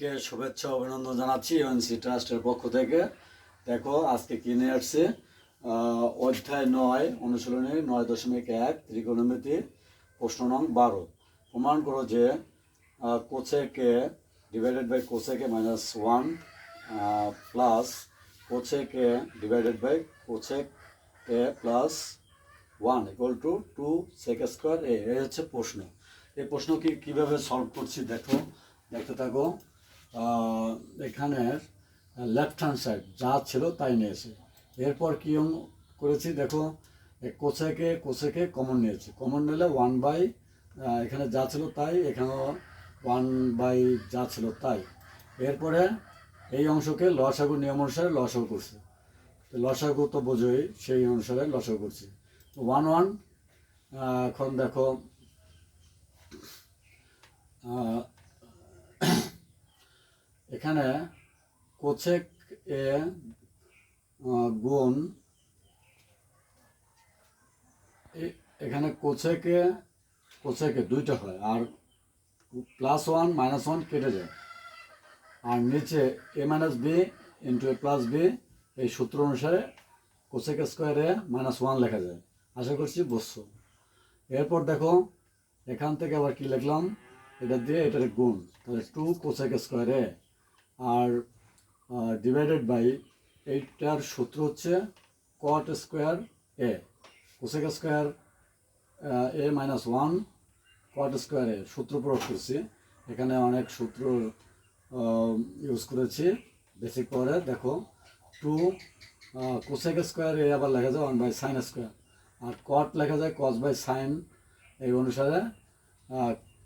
কে শুভেচ্ছা, অভিনন্দন জানাচ্ছি ইউএনসি ট্রাস্টের পক্ষ থেকে। দেখো, আজকে কি নিয়ে আসছে? অধ্যায় নয়, অনুশীলনী নয় দশমিক এক, ত্রিকোণমিতি, প্রশ্ন নং বারো। প্রমাণ করো যে cosec A divided by cosec A minus one plus cosec A divided by cosec A plus one equal to two sec square A হচ্ছে প্রশ্ন। এই প্রশ্ন কি কীভাবে সলভ করছি? দেখো, দেখতে থাকো। আহ, এখানে লেফট হ্যান্ড সাইড যা ছিল তাই নিয়েছে। এরপর কী করেছি দেখো A cosec A cosec A common নিয়েছি। কমন নিলে ওয়ান বাই এখানে যা ছিল তাই এখানেও ওয়ান বাই যা ছিল তাই। এরপরে এই অংশকে লসাগু নিয়ম অনুসারে লসাগু করছে। লসাগু তো বোঝোই সেই অনুসারে লসাগু করছি। ওয়ান ওয়ান এখন দেখো এখানে কোচেক এ গুণ এখানে কোচেকে কোচেকে দুইটা হয়, আর প্লাস ওয়ান মাইনাস ওয়ান কেটে যায়। আর নিচে A minus B into A plus B এই সূত্র অনুসারে কোচেক স্কোয়ারে মাইনাস ওয়ান লেখা যায়। আশা করছি বুঝছ। এরপর দেখো, এখান থেকে আবার কি লিখলাম? এটা দিয়ে এটার গুণ, তাহলে টু কোসেক স্কোয়ারে আর ডিভাইডেড বাই এইটার সূত্র হচ্ছে cot square A cosec square A minus one cot square A সূত্র প্রয়োগ করছি। এখানে অনেক সূত্র ইউজ করেছি। বেসিক পাওয়ারে দেখো। টু কোসেক স্কোয়ার এ আবার লেখা যায় ওয়ান বাই সাইন স্কোয়ার আর কট লেখা যায় কস বাই সাইন এই অনুসারে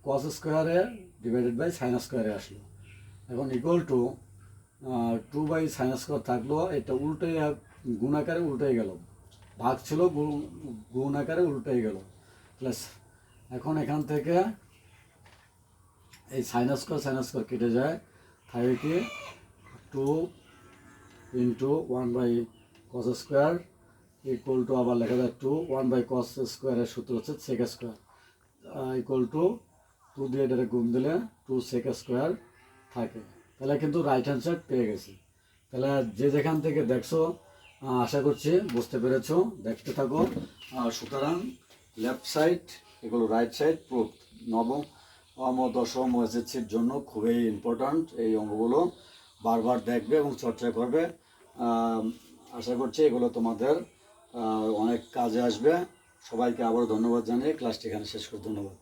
কস স্কোয়ারে ডিভাইডেড বাই সাইন স্কোয়ারে আসলো। এখন equal to two by sine square থাকল, এটা উল্টে গুণ আকারে উল্টে গেল। ভাগ ছিল গুণ- আকারে উল্টে গেল। প্লাস এখন এখান থেকে এই সাইন স্কোয়ার সাইন স্কোয়ার কেটে যায় থাকে কি? Two into one by cos square equal to আবার লেখা যায় টু ওয়ান বাই কস স্কোয়ারের সূত্র হচ্ছে sec square equal to two দিয়ে এটাকে গুণ দিলে টু সেক স্কোয়ার থাকে। তাহলে কিন্তু রাইট সাইড পেয়ে গেছি। তাহলে যে যেখান থেকে দেখছ আশা করছি বুঝতে পেরেছ। দেখতে থাকো। সুতরাং লেফট সাইড এগুলো রাইট সাইড প্রুফ নবম ও দশম এসএসসির জন্য খুবই ইম্পর্ট্যান্ট এই অঙ্গগুলো বারবার দেখবে এবং চর্চা করবে। আশা করছি এগুলো তোমাদের অনেক কাজে আসবে। সবাইকে আবার ধন্যবাদ জানিয়ে ক্লাসটি এখানে শেষ করে। ধন্যবাদ।